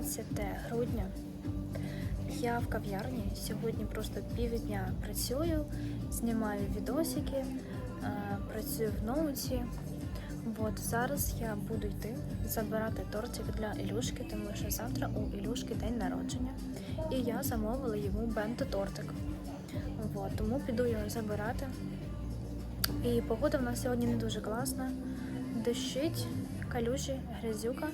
11 грудня. Я в кав'ярні. Сьогодні просто півдня працюю, знімаю відосики, е, працюю в ноуті. От зараз я буду йти забирати тортик для Ілюшки, тому що завтра у Ілюшки день народження. І я замовила йому бенто-тортик. От, тому піду його забирати. І погода в нас сьогодні не дуже класна. Дощить, калюжі, грязюка.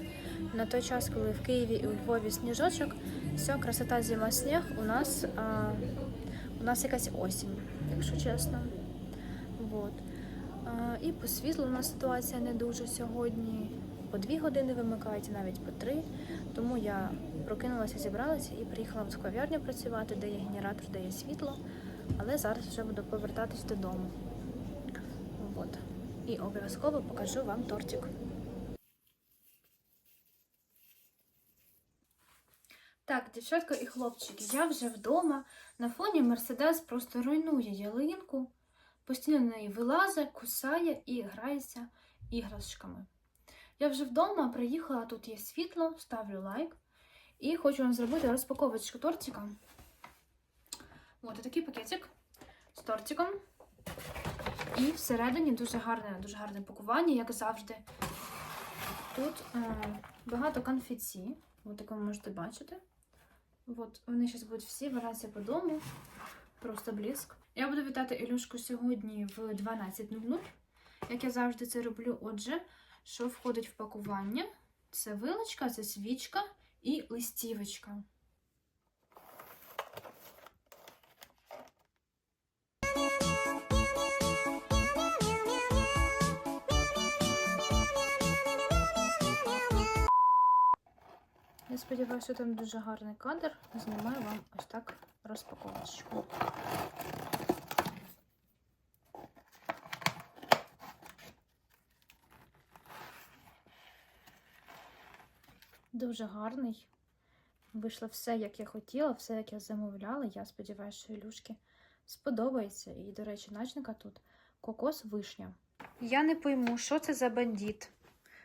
На той час, коли в Києві і у Львові сніжочок, все, красота зима сніг, у нас, а, у нас якась осінь, якщо чесно. Вот. А, і по світлу у нас ситуація не дуже сьогодні. По дві години вимикають, навіть по три. Тому я прокинулася, зібралася і приїхала в кав'ярню працювати, де є генератор, де є світло. Але зараз вже буду повертатись додому. От. І обов'язково покажу вам тортик. Так, дівчатка і хлопчики, я вже вдома. На фоні Мерседес просто руйнує ялинку, постійно на неї вилазить, кусає і грається іграшками. Я вже вдома приїхала, тут є світло, ставлю лайк. І хочу вам зробити розпаковочку тортика. Ось такий пакетик з тортиком. І всередині дуже гарне, дуже гарне пакування, як завжди. Тут е, багато конфеті, ви можете бачити. От вони зараз будуть всі валятися по дому. Просто блиск. Я буду вітати Ілюшку сьогодні в 12.00. Як я завжди це роблю. Отже, що входить в пакування? Це вилочка, це свічка і листівочка. Я сподіваюся, що там дуже гарний кадр. Знімаю вам ось так розпаковочку. Дуже гарний. Вийшло все, як я хотіла, все, як я замовляла. Я сподіваюся, що Ілюшки сподобається. І, до речі, начинка тут кокос вишня. Я не пойму, що це за бандит.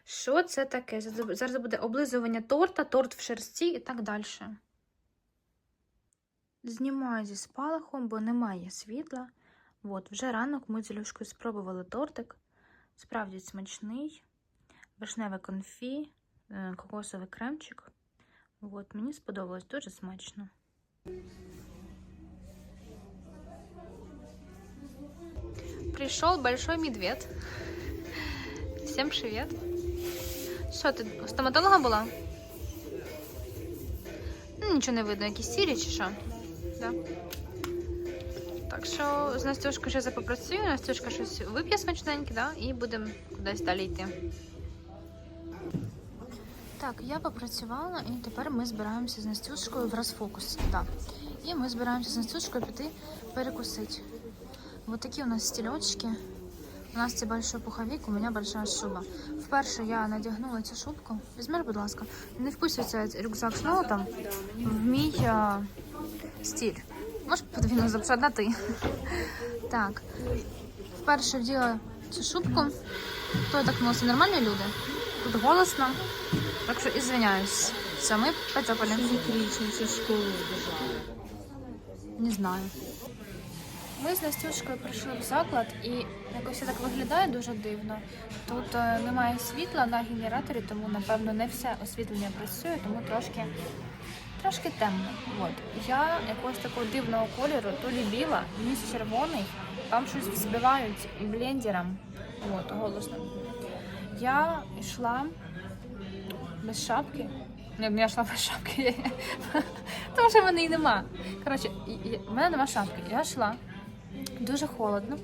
Що це таке? Зараз буде облизування торта, торт в шерсті і так далі. Знімаю зі спалахом, бо немає світла. От, вже ранок ми з Ілюшкою спробували тортик. Справді смачний, вишневе конфі, е, кокосовий кремчик. От, мені сподобалось дуже смачно. Пришел большой медведь. Всем привет. Що ти стоматолога була? Ну, нічого не видно, якісь сірі чи що. Да. Так що з Настюшкою ще я попрацюю, Настюшка щось вип'є смачненьке, да? і будемо кудись далі йти. Так, я попрацювала і тепер ми збираємося з Настюшкою в розфокус. Да. І ми збираємося з Настюшкою піти перекусити. Вот такі у нас стільочки. У нас це большой пуховик, у мене большая шуба. Вперше я надягнула цю шубку. Візьмеш, будь ласка, не вписується рюкзак з ноутом в мій а, стиль. Можеш подвійно записати на ти. Так. Вперше вділа цю шубку. Хто так носить? Нормальні люди? Тут голосно. Так що ізвиняюсь. Все, ми поцапали. Закричниця школи Не знаю. Ми з Настюшкою прийшли в заклад і якось так виглядає дуже дивно. Тут е, немає світла на генераторі, тому напевно не все освітлення працює, тому трошки, трошки темно. От. Я якогось такого дивного кольору, то лі біла, ніс червоний, там щось взбивають блендером. От, голосно. Я йшла без шапки. Ні, я йшла без шапки. Тому що мене її нема. Коротше, і- і- в мене нема шапки. Я йшла. Дуже холодно.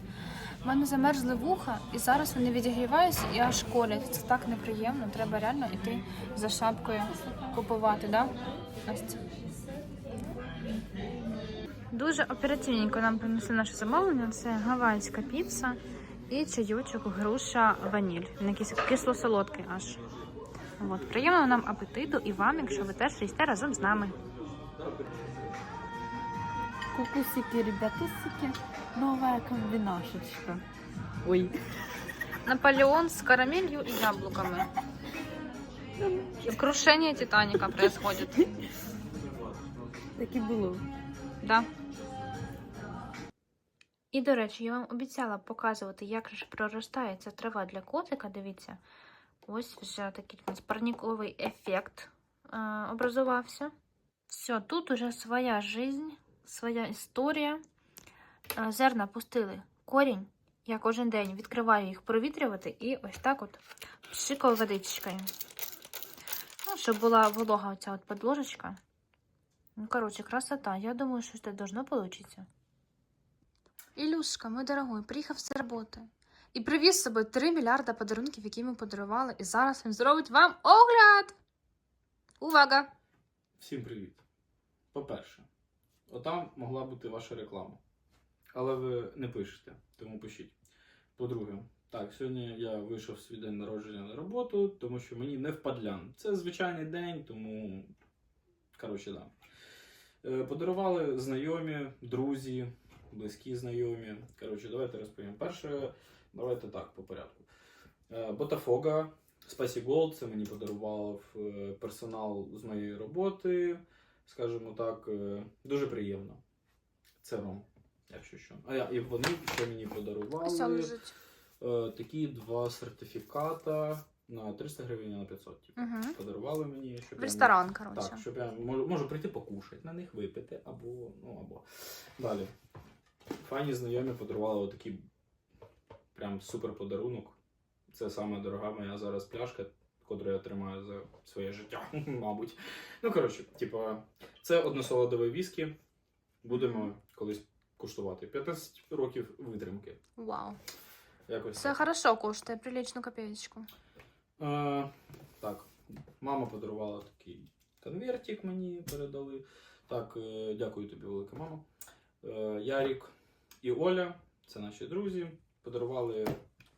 У мене замерзли вуха, і зараз вони відігріваються і аж колять. Це так неприємно. Треба реально йти за шапкою купувати, да? Настя? Дуже оперативненько нам принесли наше замовлення. Це гавайська піца і чайочок груша ваніль. Він якийсь кисло-солодкий аж. От. Приємного нам апетиту і вам, якщо ви теж їсте разом з нами. Кукусики, ребятусики. Новая комбинашечка. Ой. Наполеон с карамелью и яблоками. И в Титаника происходит. Так і було. Да. І, до речі, я вам обіцяла показувати, як ж проростає ця трава для котика. Дивіться, ось вже такий у нас парниковий ефект е, образувався. Все, тут уже своя жизнь, своя історія. Е, зерна пустили корінь. Я кожен день відкриваю їх провітрювати і ось так от пшикаю водичкою. Ну, щоб була волога оця от подложечка. Ну, короче, красота. Я думаю, что это должно получиться. Ілюшка, мой дорогой, приїхав з роботи і привіз з собою 3 мільярда подарунків, які ми подарували, і зараз він зробить вам огляд. Увага! Всім привіт. По-перше, отам могла бути ваша реклама. Але ви не пишете, тому пишіть. По-друге, так, сьогодні я вийшов свій день народження на роботу, тому що мені не впадлян. Це звичайний день, тому. Коротше, да. Е, Подарували знайомі, друзі, близькі знайомі. Коротше, давайте розповім. Перше, давайте так, по порядку. Е, Ботафога, Spicy Gold, це мені подарував е, персонал з моєї роботи. Скажімо так, е, дуже приємно. Це вам, якщо що. А я, і вони ще мені подарували е, такі два сертифіката на 300 гривень і на 500. Типу. Угу. Подарували мені, щоб В ресторан, коротше. Так, щоб я можу, можу прийти покушати, на них випити, або, ну, або. Далі. Файні знайомі подарували отакий прям супер подарунок. Це саме дорога моя зараз пляшка, яку я тримаю за своє життя, мабуть. Ну, коротше, типа, це односолодове віскі. Будемо колись куштувати. 15 років витримки. Вау. Якось Це так. хорошо коштує, приличну копеечку. Е, так, мама подарувала такий конвертик мені передали. Так, е, дякую тобі, велика мама. Е, Ярік і Оля, це наші друзі, подарували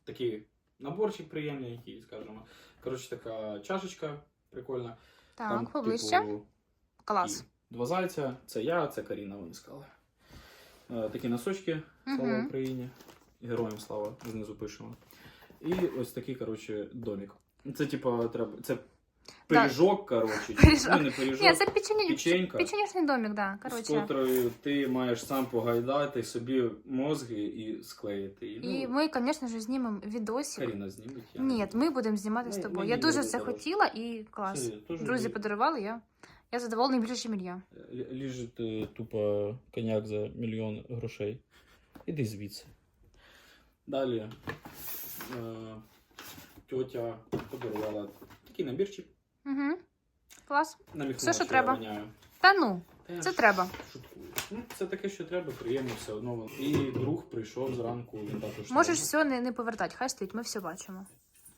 такий наборчик приємний, який, скажімо. Коротше, така чашечка прикольна. Так, поближче. типу, Клас. Два зайця. Це я, це Каріна, вони сказали. Е, такі носочки, слава Мгм. Україні. Героям слава, знизу пишемо. І ось такий, коротше, домік. Це, типа, треба. Це пиріжок, коротше. Пиріжок. Ну, не пиріжок, Ні, це печені... печенька, печенічний домик, да. з котрою ти маєш сам погайдати собі мозги і склеїти. І, І ну, ми, звісно ж, знімемо відосик. Каріна зніметь. я Ні, ми будемо знімати з Ми- тобою. Я дуже це коротше. хотіла і клас. Це теж Друзі лі- подарували, я, я задоволена більше, ніж я. лі- Ліжить е, тупо коняк за мільйон грошей. Іди звідси. Далі е, тьотя подарувала такий набірчик. Угу. Клас. Наміхнула, Все, що я треба. воняю. Та ну, Та я це ж треба. Шуткую. Ну, це таке, що треба, приємно все одно. І друг прийшов зранку, він також. Можеш все не, не повертати, хай стоїть, ми все бачимо.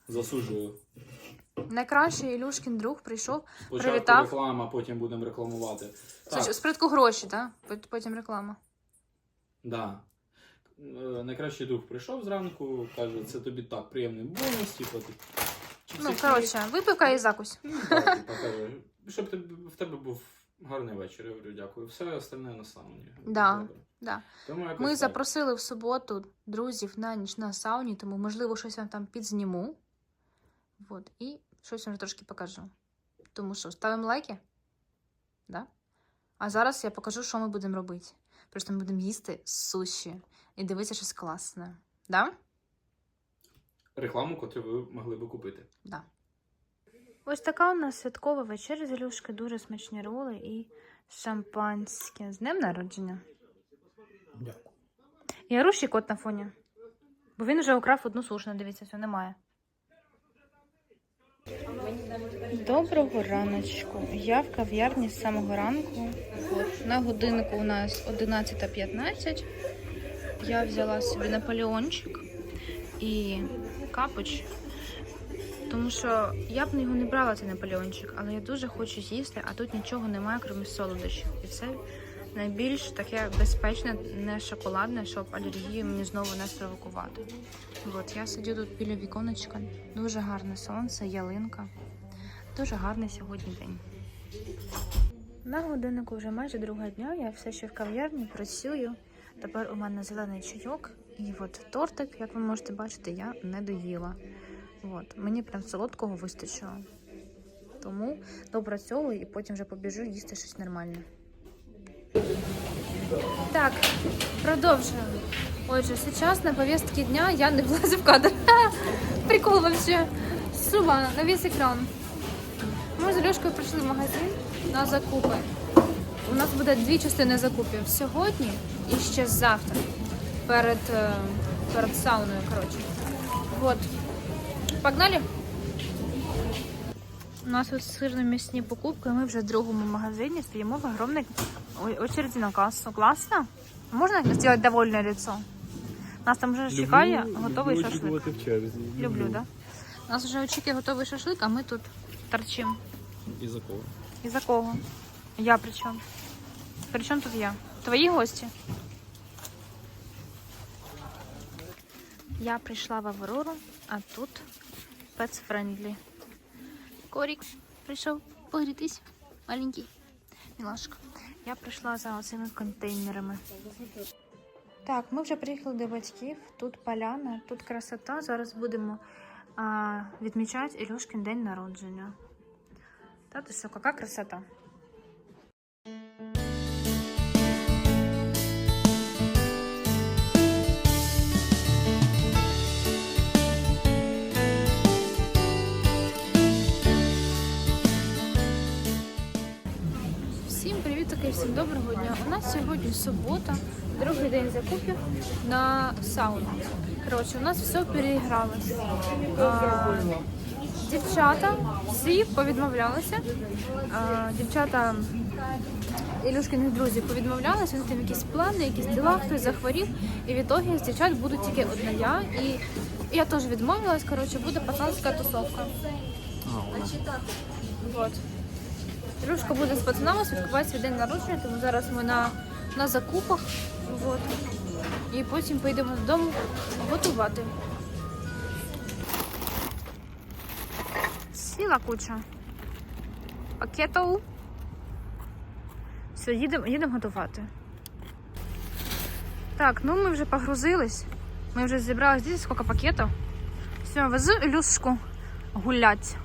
Засуджую. Найкращий Ілюшкін друг прийшов. Спочатку Привітав. реклама, потім будемо рекламувати. Так. Спритку гроші, так? Потім реклама. да. Е, Найкращий друг прийшов зранку, каже, це тобі так, приємний бонус, типу, ти Ну, коротше, випивка і закусь. Ну, так, щоб в тебе був гарний вечір. Я говорю, дякую. Все остальне на сауні. Да. Добре. Да. Тому якось Ми так. запросили в суботу друзів на ніч на сауні, тому, можливо, щось вам там підзніму. Вот. І щось вам трошки покажу. Тому що, ставимо лайки? Да? А зараз я покажу, що ми будемо робити. Просто ми будемо їсти суші і дивитися щось класне. Да? Рекламу, котру ви могли би купити. Да. Ось така у нас святкова вечеря з Ілюшки, дуже смачні роли і шампанське. З днем народження. Дякую. І кот на фоні. Бо він вже украв одну сушну, дивіться, все немає. Доброго раночку. Я в кав'ярні з самого ранку. От, на годиннику у нас 11.15. Я взяла собі наполеончик і капоч. Тому що я б його не брала цей наполеончик, але я дуже хочу з'їсти, а тут нічого немає, крім солодощів. І це найбільш таке безпечне, не шоколадне, щоб алергію мені знову не спровокувати. От я сидю тут біля віконечка, дуже гарне сонце, ялинка. Дуже гарний сьогодні день. На годиннику вже майже друга дня. Я все ще в кав'ярні працюю. Тепер у мене зелений чайок І от тортик, як ви можете бачити, я не доїла. От, мені прям солодкого вистачило. Тому допрацьовую і потім вже побіжу їсти щось нормальне. Так, продовжуємо. Отже, сейчас на повестке дня я не влазю в кадр. Прикол вообще. Сума на весь екран. Ми з Льошкою прийшли в магазин на закупи. У нас буде дві частини закупів сьогодні і ще завтра. Перед, е, перед сауною, коротше. Вот. Погнали? У нас тут сирно-м'ясні покупки, ми вже в другому магазині стоїмо в огромной о- очереди на кассу. Классно? Можно сделать довольное лицо? Нас там вже чекає готовий шашлик. в черзі. Люблю, да? Нас вже очікує готовий шашлик, а ми тут торчимо. І за кого? І за кого? Я при чому? При чому тут я? Твої гості? Я прийшла в Аврору, а тут Pets Friendly. Корік прийшов погрітись. Маленький. Мілашка. Я прийшла за цими контейнерами. Так, ми вже приїхали до батьків. Тут поляна, тут красота. Зараз будемо а, відмічати Ілюшкин день народження. Та ти що, яка красота? Привіт, всім доброго дня. У нас сьогодні субота, другий день закупів на сауну. Коротше, у нас все переігралося. Дівчата всі повідмовлялися. А, Дівчата Ілюшкиних друзів повідмовлялися, них там якісь плани, якісь діла, хтось захворів. І в ітогі з дівчат буде тільки одна я. І я теж відмовилась. Коротше, буде пацанська тусовка. Вот. Ілюшка буде з пацанами святкувати свій день народження, тому зараз ми на, на закупах. Вот. І потім поїдемо додому готувати. Сіла куча. Пакетов. Все, їдемо їдемо готувати. Так, ну ми вже погрузились. Ми вже зібрали здесь скільки пакетів. Все, везу Ілюшку гулять.